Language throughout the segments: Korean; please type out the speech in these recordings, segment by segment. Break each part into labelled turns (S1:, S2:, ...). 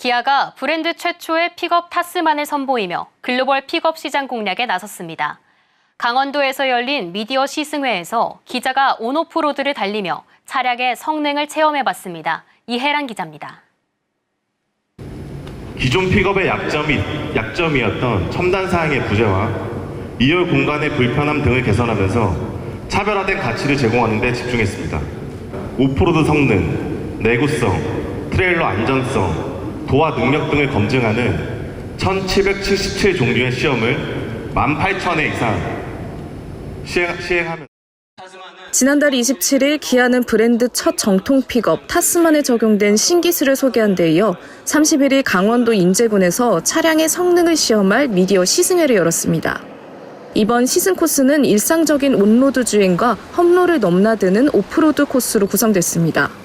S1: 기아가 브랜드 최초의 픽업 타스만을 선보이며 글로벌 픽업 시장 공략에 나섰습니다. 강원도에서 열린 미디어 시승회에서 기자가 온오프로드를 달리며 차량의 성능을 체험해봤습니다. 이혜란 기자입니다.
S2: 기존 픽업의 약점이, 약점이었던 첨단 사양의 부재와 2열 공간의 불편함 등을 개선하면서 차별화된 가치를 제공하는 데 집중했습니다. 오프로드 성능, 내구성, 트레일러 안전성, 도화 능력 등을 검증하는 1777 종류의 시험을 18,000회 이상 시행, 시행 하면
S3: 지난달 27일 기아는 브랜드 첫 정통 픽업 타스만에 적용된 신기술을 소개한 데 이어 31일 강원도 인제군에서 차량의 성능을 시험할 미디어 시승회를 열었습니다. 이번 시승 코스는 일상적인 온로드 주행과 험로를 넘나드는 오프로드 코스로 구성됐습니다.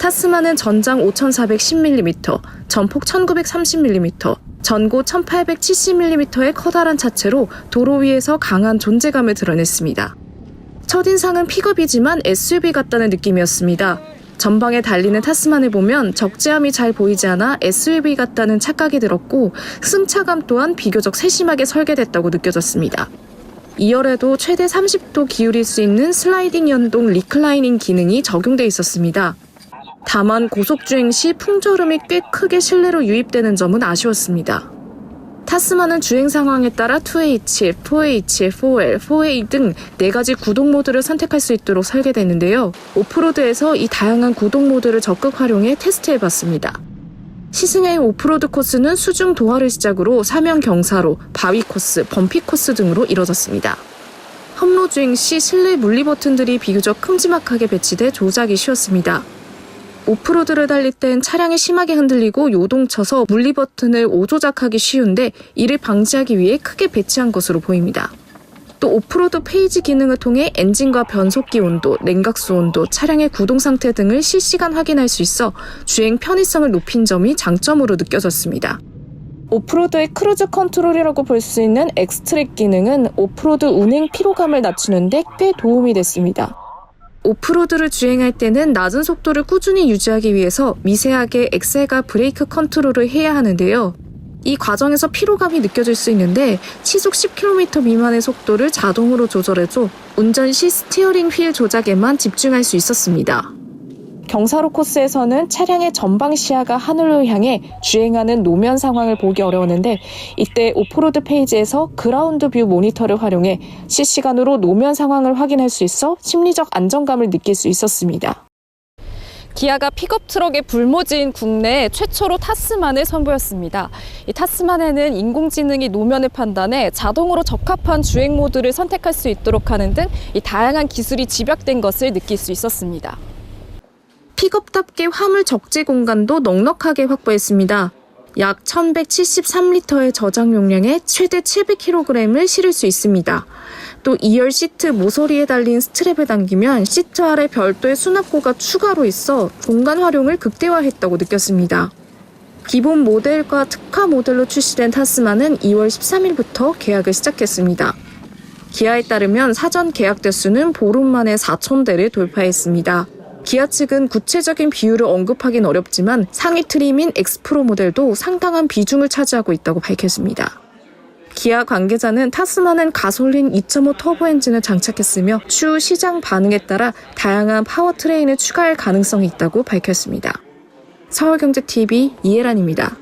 S3: 타스만은 전장 5410mm, 전폭 1930mm, 전고 1870mm의 커다란 차체로 도로 위에서 강한 존재감을 드러냈습니다. 첫인상은 픽업이지만 SUV 같다는 느낌이었습니다. 전방에 달리는 타스만을 보면 적재함이 잘 보이지 않아 SUV 같다는 착각이 들었고 승차감 또한 비교적 세심하게 설계됐다고 느껴졌습니다. 2열에도 최대 30도 기울일 수 있는 슬라이딩 연동 리클라이닝 기능이 적용돼 있었습니다. 다만 고속주행 시 풍절음이 꽤 크게 실내로 유입되는 점은 아쉬웠습니다. 타스만은 주행 상황에 따라 2H, 4H, 4L, 4A 등 4가지 구동 모드를 선택할 수 있도록 설계됐는데요. 오프로드에서 이 다양한 구동 모드를 적극 활용해 테스트해봤습니다. 시승의 오프로드 코스는 수중 도하를 시작으로 사면 경사로, 바위 코스, 범피 코스 등으로 이뤄졌습니다. 험로 주행 시 실내 물리 버튼들이 비교적 큼지막하게 배치돼 조작이 쉬웠습니다. 오프로드를 달릴 땐 차량이 심하게 흔들리고 요동쳐서 물리 버튼을 오조작하기 쉬운데 이를 방지하기 위해 크게 배치한 것으로 보입니다. 또 오프로드 페이지 기능을 통해 엔진과 변속기 온도, 냉각수 온도, 차량의 구동 상태 등을 실시간 확인할 수 있어 주행 편의성을 높인 점이 장점으로 느껴졌습니다. 오프로드의 크루즈 컨트롤이라고 볼 수 있는 엑스트랙 기능은 오프로드 운행 피로감을 낮추는데 꽤 도움이 됐습니다. 오프로드를 주행할 때는 낮은 속도를 꾸준히 유지하기 위해서 미세하게 엑셀과 브레이크 컨트롤을 해야 하는데요. 이 과정에서 피로감이 느껴질 수 있는데 시속 10km 미만의 속도를 자동으로 조절해줘 운전 시 스티어링 휠 조작에만 집중할 수 있었습니다. 경사로 코스에서는 차량의 전방 시야가 하늘로 향해 주행하는 노면 상황을 보기 어려웠는데 이때 오프로드 페이지에서 그라운드 뷰 모니터를 활용해 실시간으로 노면 상황을 확인할 수 있어 심리적 안정감을 느낄 수 있었습니다.
S4: 기아가 픽업 트럭의 불모지인 국내 최초로 타스만을 선보였습니다. 이 타스만에는 인공지능이 노면을 판단해 자동으로 적합한 주행 모드를 선택할 수 있도록 하는 등이 다양한 기술이 집약된 것을 느낄 수 있었습니다.
S3: 픽업답게 화물 적재 공간도 넉넉하게 확보했습니다. 약 1173리터의 저장 용량에 최대 700kg을 실을 수 있습니다. 또 2열 시트 모서리에 달린 스트랩을 당기면 시트 아래 별도의 수납고가 추가로 있어 공간 활용을 극대화했다고 느꼈습니다. 기본 모델과 특화 모델로 출시된 타스만은 2월 13일부터 계약을 시작했습니다. 기아에 따르면 사전 계약 대수는 보름 만에 4,000대를 돌파했습니다. 기아 측은 구체적인 비율을 언급하긴 어렵지만 상위 트림인 엑스프로 모델도 상당한 비중을 차지하고 있다고 밝혔습니다. 기아 관계자는 타스만은 가솔린 2.5 터보 엔진을 장착했으며 추후 시장 반응에 따라 다양한 파워트레인을 추가할 가능성이 있다고 밝혔습니다. 서울경제TV 이혜란입니다.